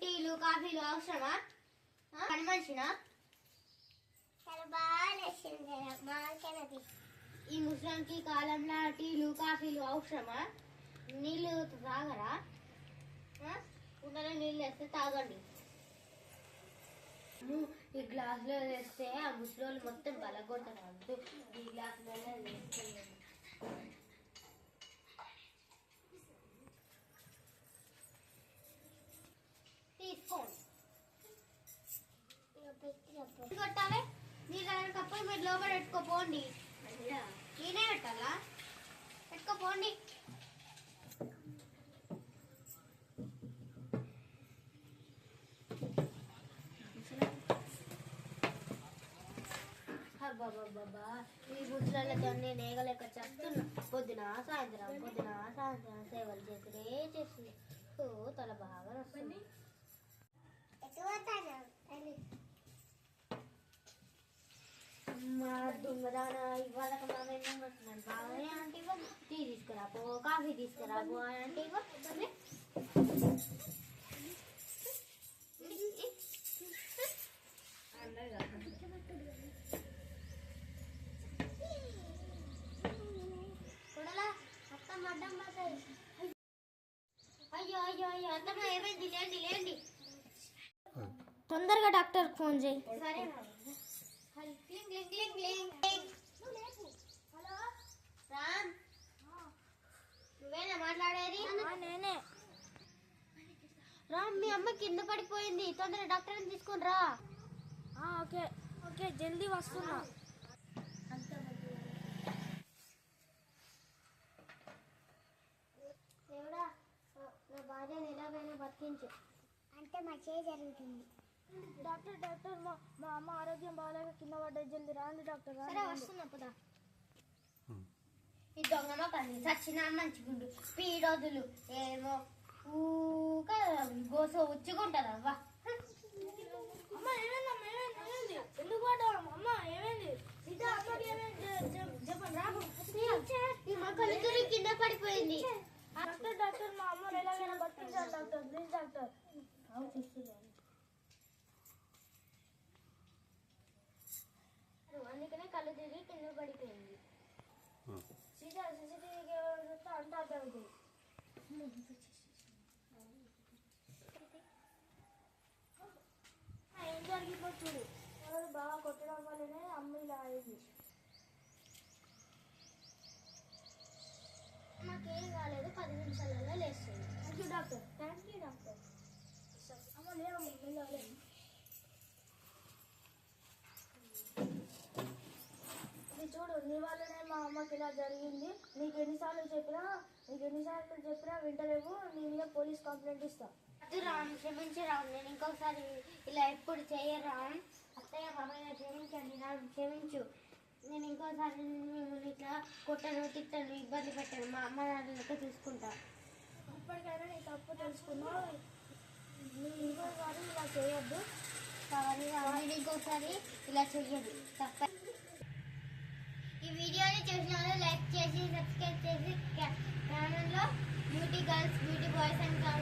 కాఫీలు అవసరమా? పని మనిషినా ఈ ముసలానికి కాలంలో టీలు కాఫీలు అవసరమా? నీళ్ళు తాగరా? కుండలో నీళ్ళు వేస్తే తాగండి. ఈ గ్లాసులో వేస్తే ఆ ముసలోళ్ళు మొత్తం బలగొడతారు. ఈ గ్లాసులో వేస్తున్నాను కొట్టాలి? మీరు దాని కప్పులు మీరు లోపల పెట్టుకోపోండి. నేనే పెట్టాలా? పెట్టుకోపోండి. అబ్బబ్బబ్బబ్బా, ఈ ముసలతో నేను ఏగలేక చేస్తున్నా. పొద్దున సాయంత్రం పొద్దున సాయంత్రం సేవలు చేసిరే చేసి ఓ తల బాగా వస్తుంది దొంగదాన ఇవాళ మా వెన్ను పడుతున్నాను బాగానే అంటే ఇవ్వ టీ తీసుకురా పో కాఫీ తీసుకురా పో అని అంటే ఇవ్వ అరే. కొడలా, అత్తమ్మ అడ్డం పడ్డది. అయ్యో అయ్యో అయ్యో అత్తమ్మ ఏమైంది లేండి లేండి తొందరగా డాక్టర్ ఫోన్ చేయి సరే రామ్. నువ్వేనా మాట్లాడేది? నేనే. రామ్ మీ అమ్మ కింద పడిపోయింది. తొందరగా డాక్టర్ని తీసుకొని రా. ఓకే. ఓకే జల్దీ వస్తున్నా. దేవుడా నా భార్యను ఎలాగైనా బతికించు. అంటే మంచిగా జరుగుతుంది. డాక్టర్ డాక్టర్ మా మా అమ్మ ఆరోగ్యం బాగాలేక కింద పడ్డది. జల్దీ రాండి డాక్టర్ సరే వస్తున్నా పదా. మొక్కని చచ్చినా మంచిగుండు. పీడోదులు ఏమో. ఊక గోస ఉచ్చుకుంటుంది? అవ్వా అమ్మ ఏమైందమ్మా ఏమైంది ఏమైంది? ఎందుకు పడ్డావు అమ్మ ఏమైంది? సీత అమ్మకి ఏమైంది? చెప్పండి కింద పడిపోయింది. డాక్టర్ డాక్టర్ మా అమ్మని ఎలాగైనా బతికించాలి డాక్టర్ ప్లీజ్ డాక్టర్. అందుకనే కళ్ళు తిరిగి కింద పడిపోయింది. ఏం జరిగిందో చూడు ఎవరు బాగా కొట్టడం వల్లనే అమ్మ ఇలా అయింది నాకేం కాలేదు పది నిమిషాలలో లేస్తుంది thank you doctor thank you doctor అమ్మ లేదు మెల్లగా లేవు. ఇది చూడు నీ వల్లనే మా అమ్మకి ఇలా జరిగింది. నీకు ఎన్నిసార్లు చెప్పినా నీకు ఎన్నిసార్లు చెప్పినా వింటలేవు. నీ మీద పోలీస్ కంప్లైంట్ ఇస్తా. రామ్ క్షమించి రామ్. నేను ఇంకొకసారి ఇలా ఎప్పుడు చేయరామ్ అత్తయ్య బాబాయ్ క్షమించండి రామ్ క్షమించు. నేను ఇంకోసారి మిమ్మల్ని ఇట్లా కొట్టను తిట్టను ఇబ్బంది పెట్టను. మా అమ్మ నాన్న లెక్క చూసుకుంటా. ఇప్పటికైనా నీ తప్పు తెలుసుకున్నావు. ఇంకోసారి ఇలా చేయొద్దు. కావాలి ఇంకోసారి ఇలా చెయ్యదు తప్ప వీడియోని లైక్ చేసి సబ్స్క్రైబ్ చేసి ఛానల్లో beauty girls beauty boys and comment